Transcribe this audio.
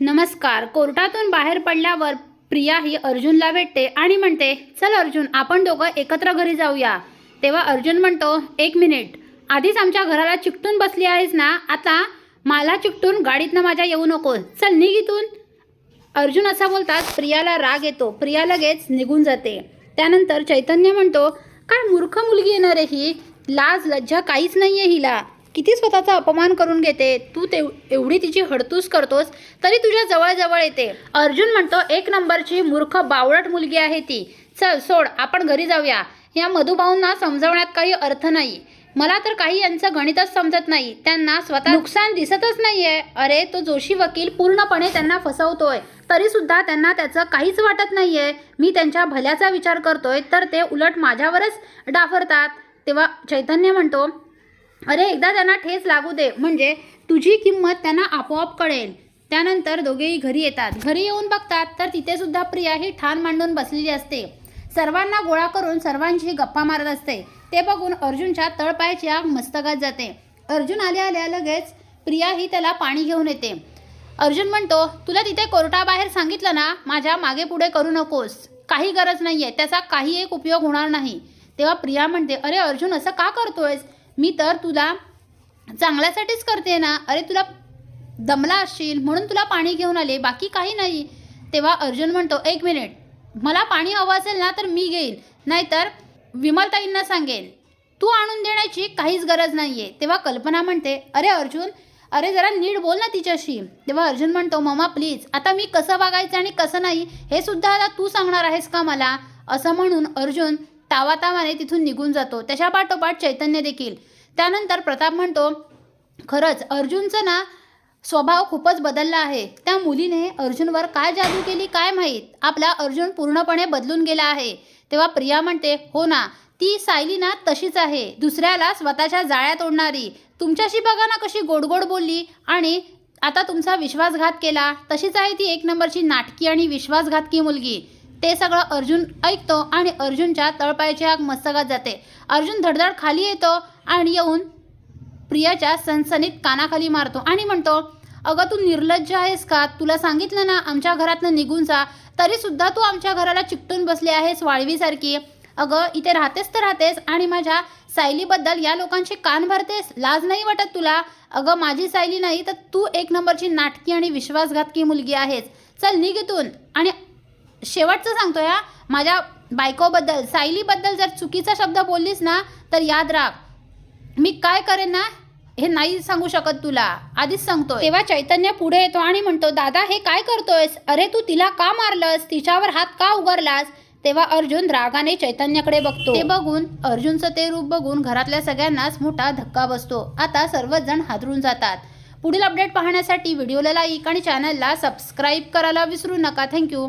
नमस्कार. कोर्टातून बाहेर पडल्यावर प्रिया ही अर्जुनला भेटते आणि म्हणते चल अर्जुन आपण दोघं एकत्र घरी जाऊया. तेव्हा अर्जुन म्हणतो एक मिनिट. आधीच आमच्या घराला चिकटून बसली आहेस ना? आता मला चिकटून गाडीतनं माझ्या येऊ नको चल निघ इथून. अर्जुन असा बोलतात प्रियाला राग येतो. प्रिया लगेच निघून जाते. त्यानंतर चैतन्य म्हणतो काय मूर्ख मुलगी येणार आहे ही? लाज लज्जा काहीच नाही आहे हिला. किती स्वतःचा अपमान करून घेते? तू ते एवढी तिची हडतूस करतोस तरी तुझ्या जवळजवळ येते. अर्जुन म्हणतो एक नंबरची मूर्ख बावळट मुलगी आहे ती. चल सोड आपण घरी जाऊया. या मधुभाऊंना समजवण्यात काही अर्थ नाही. मला तर काही यांचं गणितच समजत नाही. त्यांना स्वतः नुकसान दिसतच नाहीये. अरे तो जोशी वकील पूर्णपणे त्यांना फसवतोय. तरी सुद्धा त्यांना त्याचं काहीच वाटत नाहीये. मी त्यांच्या भल्याचा विचार करतोय तर ते उलट माझ्यावरच डाफरतात. तेव्हा चैतन्य म्हणतो अरे एकदा त्यांना ठेच लागू दे. म्हणजे तुझी किंमत त्यांना आपोआप कळेल. त्यानंतर दोघेही घरी येतात. घरी येऊन बघतात तर तिथे सुद्धा प्रिया ही ठाण मांडून बसलेली असते. सर्वांना गोळा करून सर्वांशी गप्पा मारत असते. ते बघून अर्जुनच्या तळपायाची आग मस्तकात जाते. अर्जुन आल्या आल्या लगेच प्रिया ही त्याला पाणी घेऊन येते. अर्जुन म्हणतो तुला तिथे कोर्टाबाहेर सांगितलं ना माझ्या मागे पुढे करू नकोस. काही गरज नाही आहे त्याचा काही एक उपयोग होणार नाही. तेव्हा प्रिया म्हणते अरे अर्जुन असं का करतोयस? मी तर तुला चांगल्यासाठीच करते ना. अरे तुला दमला असशील म्हणून तुला पाणी घेऊन आले बाकी काही नाही. तेव्हा अर्जुन म्हणतो एक मिनिट मला पाणी हवं असेल ना तर मी घेईन नाहीतर विमलताईंना सांगेन तू आणून देण्याची काहीच गरज नाही आहे तेव्हा कल्पना म्हणते अरे अर्जुन अरे जरा नीट बोल ना तिच्याशी. तेव्हा अर्जुन म्हणतो मम्मा प्लीज आता मी कसं वागायचं आणि कसं नाही हे सुद्धा आता तू सांगणार आहेस का मला? असं म्हणून अर्जुन तावातावाने तिथून निघून जातो. त्याच्या पाठोपाठ चैतन्य देखील. त्यानंतर प्रताप म्हणतो खरंच अर्जुनचं ना स्वभाव खूपच बदलला आहे. त्या मुलीने अर्जुनवर काय जादू केली काय माहीत? आपला अर्जुन पूर्णपणे बदलून गेला आहे. तेव्हा प्रिया म्हणते हो ना ती सायली ना तशीच आहे. दुसऱ्याला स्वतःच्या जाळ्यात ओढणारी तुमच्याशी बघा ना कशी गोडगोड बोलली आणि आता तुमचा विश्वासघात केला. तशीच आहे ती एक नंबरची नाटकी आणि विश्वासघातकी मुलगी. ते सगळं अर्जुन ऐकतो आणि अर्जुनच्या तळपायाची आग मस्तकात जाते. अर्जुन धडधड खाली येतो आणि येऊन प्रियाच्या सनसनीत कानाखाली मारतो आणि म्हणतो अगं तू निर्लज्ज आहेस का? तुला सांगितलं ना आमच्या घरातनं निघून जा. तरी सुद्धा तू आमच्या घराला चिकटून बसली आहेस वाळवीसारखी. अगं इथे राहतेस तर राहतेस आणि माझ्या सायलीबद्दल या लोकांचे कान भरतेस? लाज नाही वाटत तुला? अगं माझी सायली नाही तर तू एक नंबरची नाटकी आणि विश्वासघातकी मुलगी आहेस. चल निघ इथून. आणि शेवटचं सांगतो या. माझ्या बायकोबद्दल सायलीबद्दल जर चुकीचा शब्द बोललीस ना तर याद राख. मी काय करेन ना हे नाही सांगू शकत तुला. आधीच सांगतो तेव्हा चैतन्य पुढे येतो आणि म्हणतो दादा हे काय करतोयस? अरे तू तिला का मारलंस? तिच्यावर हात का उगारलास तेव्हा अर्जुन रागाने चैतन्याकडे बघतो. ते बघून अर्जुनचं ते रूप बघून घरातल्या सगळ्यांनाच मोठा धक्का बसतो. आता सर्वच जण हादरून जातात. पुढील अपडेट पाहण्यासाठी व्हिडिओला लाईक आणि चॅनलला सबस्क्राईब करायला विसरू नका. थँक्यू.